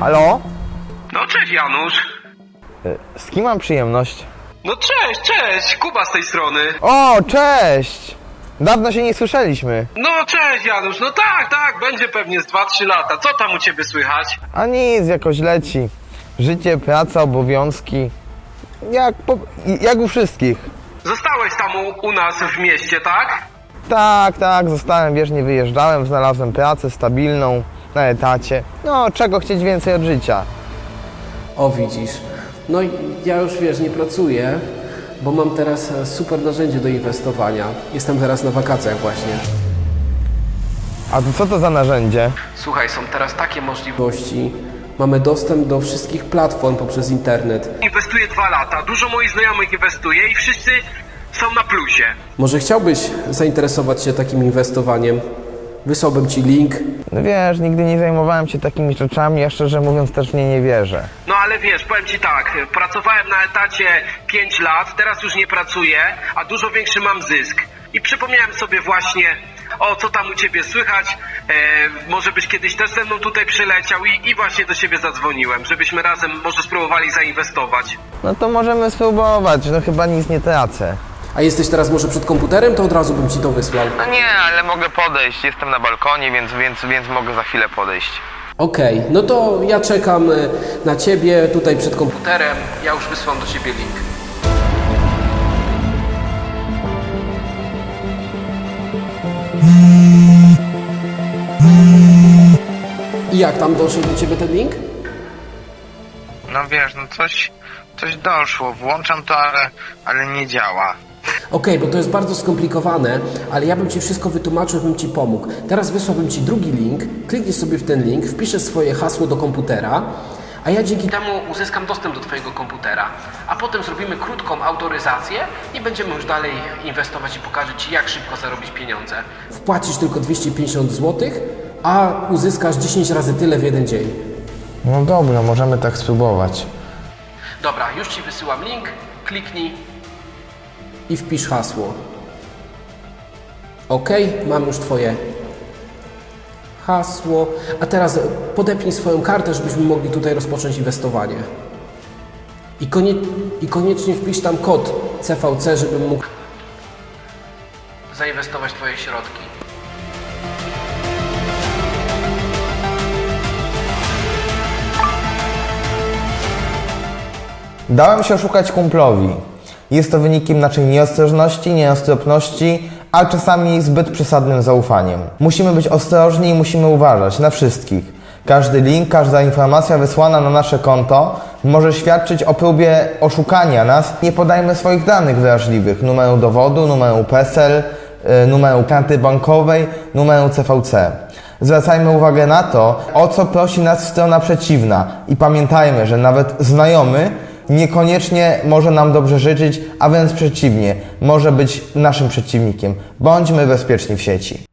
Halo? No cześć Janusz. Z kim mam przyjemność? No cześć, cześć, Kuba z tej strony. O, cześć! Dawno się nie słyszeliśmy. No cześć Janusz, no tak, tak, będzie pewnie z 2-3 lata. Co tam u ciebie słychać? A nic, jakoś leci. Życie, praca, obowiązki. Jak, po, jak u wszystkich. Zostałeś tam u, u nas w mieście, tak? Tak, tak, zostałem, wiesz, nie wyjeżdżałem, znalazłem pracę stabilną, na etacie. No, czego chcieć więcej od życia? O, widzisz. No i ja już wiesz, nie pracuję, bo mam teraz e, super narzędzie do inwestowania. Jestem teraz na wakacjach właśnie. A to co to za narzędzie? Słuchaj, są teraz takie możliwości. Mamy dostęp do wszystkich platform poprzez internet. Inwestuję 2 lata, dużo moich znajomych inwestuje i wszyscy są na plusie. Może chciałbyś zainteresować się takim inwestowaniem? Wysłałbym Ci link. No wiesz, nigdy nie zajmowałem się takimi rzeczami, ja szczerze mówiąc też w nie nie wierzę. No ale wiesz, powiem ci tak, pracowałem na etacie 5 lat, teraz już nie pracuję, a dużo większy mam zysk. I przypomniałem sobie właśnie, o co tam u ciebie słychać, e, może byś kiedyś też ze mną tutaj przyleciał i, i właśnie do siebie zadzwoniłem, żebyśmy razem może spróbowali zainwestować. No to możemy spróbować, no chyba nic nie tracę. A jesteś teraz może przed komputerem, to od razu bym Ci to wysłał. No nie, ale mogę podejść, jestem na balkonie, więc, więc, więc mogę za chwilę podejść. Okej, no to ja czekam e, na Ciebie tutaj przed komputerem. Ja już wysłam do Ciebie link. I jak tam doszedł do Ciebie ten link? No wiesz, no coś, coś doszło. Włączam to, ale, ale nie działa. Okej, bo to jest bardzo skomplikowane, ale ja bym Ci wszystko wytłumaczył, bym Ci pomógł. Teraz wysłałbym Ci drugi link, kliknij sobie w ten link, wpiszesz swoje hasło do komputera, a ja dzięki temu uzyskam dostęp do Twojego komputera. A potem zrobimy krótką autoryzację i będziemy już dalej inwestować i pokażę Ci, jak szybko zarobić pieniądze. Wpłacisz tylko 250 zł, a uzyskasz 10 razy tyle w jeden dzień. No dobra, możemy tak spróbować. Dobra, już Ci wysyłam link, kliknij i wpisz hasło. Ok, mam już Twoje hasło. A teraz podepnij swoją kartę, żebyśmy mogli tutaj rozpocząć inwestowanie. I, konie, I koniecznie wpisz tam kod CVC, żebym mógł zainwestować Twoje środki. Dałem się oszukać kumplowi. Jest to wynikiem naszej nieostrożności, nieostropności, a czasami zbyt przesadnym zaufaniem. Musimy być ostrożni i musimy uważać na wszystkich. Każdy link, każda informacja wysłana na nasze konto może świadczyć o próbie oszukania nas. Nie podajmy swoich danych wrażliwych, numeru dowodu, numeru PESEL, y, numeru karty bankowej, numeru CVC. Zwracajmy uwagę na to, o co prosi nas strona przeciwna i pamiętajmy, że nawet znajomy niekoniecznie może nam dobrze życzyć, a wręcz przeciwnie, może być naszym przeciwnikiem. Bądźmy bezpieczni w sieci.